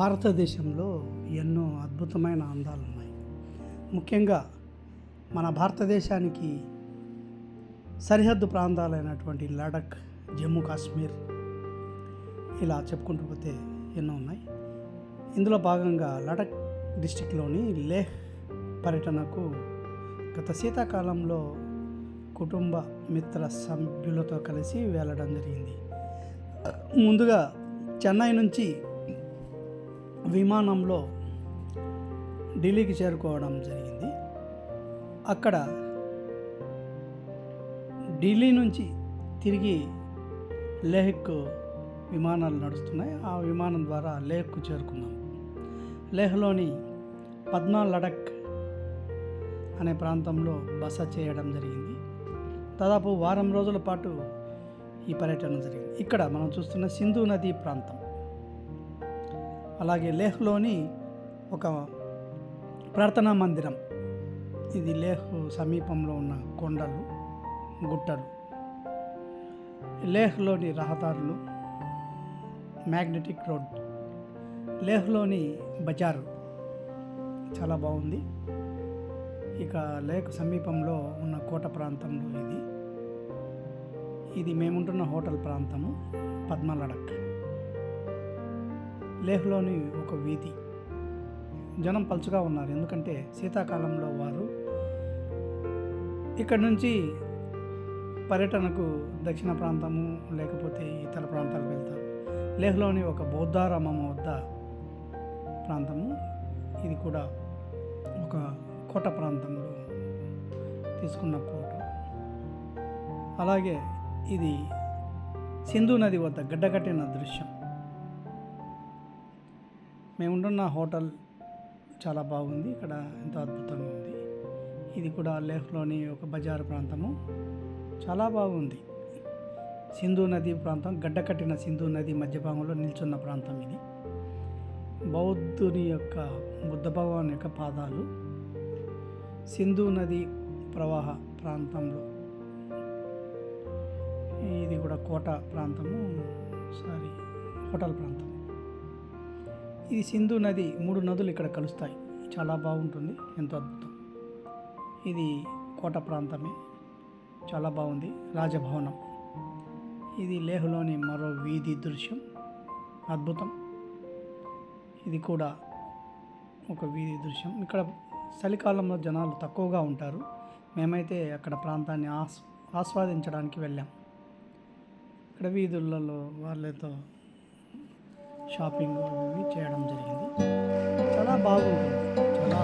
భారతదేశంలో ఎన్నో అద్భుతమైన అందాలు ఉన్నాయి. ముఖ్యంగా మన భారతదేశానికి సరిహద్దు ప్రాంతాలైనటువంటి లడఖ్ జమ్మూ కాశ్మీర్ ఇలా చెప్పుకుంటూ పోతే ఎన్నో ఉన్నాయి. ఇందులో భాగంగా లడఖ్ డిస్టిక్లోని లేహ్ పర్యటనకు గత శీతాకాలంలో కుటుంబ మిత్ర సభ్యులతో కలిసి వెళ్ళడం జరిగింది. ముందుగా చెన్నై నుంచి విమానంలో ఢిల్లీకి చేరుకోవడం జరిగింది. అక్కడ ఢిల్లీ నుంచి తిరిగి లేహ్కు విమానాలు నడుస్తున్నాయి. ఆ విమానం ద్వారా లేహ్కు చేరుకున్నాం లేహ్లోని పద్మా లడక్ అనే ప్రాంతంలో బస చేయడం జరిగింది. దాదాపు వారం రోజుల పాటు ఈ పర్యటన జరిగింది. ఇక్కడ మనం చూస్తున్న సింధు నదీ ప్రాంతం. అలాగే లేహ్లోని ఒక ప్రార్థనా మందిరం. ఇది లేహ్ సమీపంలో ఉన్న కొండలు గుట్టలు. లేహ్లోని రహదారులు మ్యాగ్నెటిక్ రోడ్. లేహ్లోని బజారు. చాలా బాగుంది. ఇక లేక్ సమీపంలో ఉన్న కోట ప్రాంతంలో ఇది. ఇది మేముంటున్న హోటల్ ప్రాంతము పద్మలడక్. లేహ్లోని ఒక వీధి. జనం పలుచగా ఉన్నారు. ఎందుకంటే శీతాకాలంలో వారు ఇక్కడ నుంచి పర్యటనకు దక్షిణ ప్రాంతము లేకపోతే ఇతర ప్రాంతాలకు వెళ్తారు. లేహ్లోని ఒక బౌద్ధారామం వద్ద ప్రాంతము. ఇది కూడా ఒక కోట ప్రాంతంలో తీసుకున్న ఫోటో. అలాగే ఇది సింధు నది వద్ద గడ్డకట్టిన దృశ్యం. మేముంటున్న హోటల్ చాలా బాగుంది. ఇక్కడ ఎంతో అద్భుతంగా ఉంది. ఇది కూడా లేహ్లోని ఒక బజారు ప్రాంతము. చాలా బాగుంది. సింధు నది ప్రాంతం గడ్డకట్టిన సింధు నది మధ్య భాగంలో నిల్చున్న ప్రాంతం ఇది. బౌద్ధుని యొక్క బుద్ధ భగవాన్ యొక్క పాదాలు సింధు నది ప్రవాహ ప్రాంతంలో. ఇది కూడా కోట ప్రాంతము సారీ హోటల్ ప్రాంతం. ఇది సింధు నది మూడు నదులు ఇక్కడ కలుస్తాయి. చాలా బాగుంటుంది. ఎంతో అద్భుతం. ఇది కోట ప్రాంతమే. చాలా బాగుంది. రాజభవనం. ఇది లేహ్లోని మరో వీధి దృశ్యం. అద్భుతం. ఇది కూడా ఒక వీధి దృశ్యం. ఇక్కడ చలికాలంలో జనాలు తక్కువగా ఉంటారు. మేమైతే అక్కడ ప్రాంతాన్ని ఆస్ ఆస్వాదించడానికి వెళ్ళాం. ఇక్కడ వీధులలో వాళ్ళతో షాపింగ్ చేయడం జరిగింది. చాలా బాగుంటుంది చాలా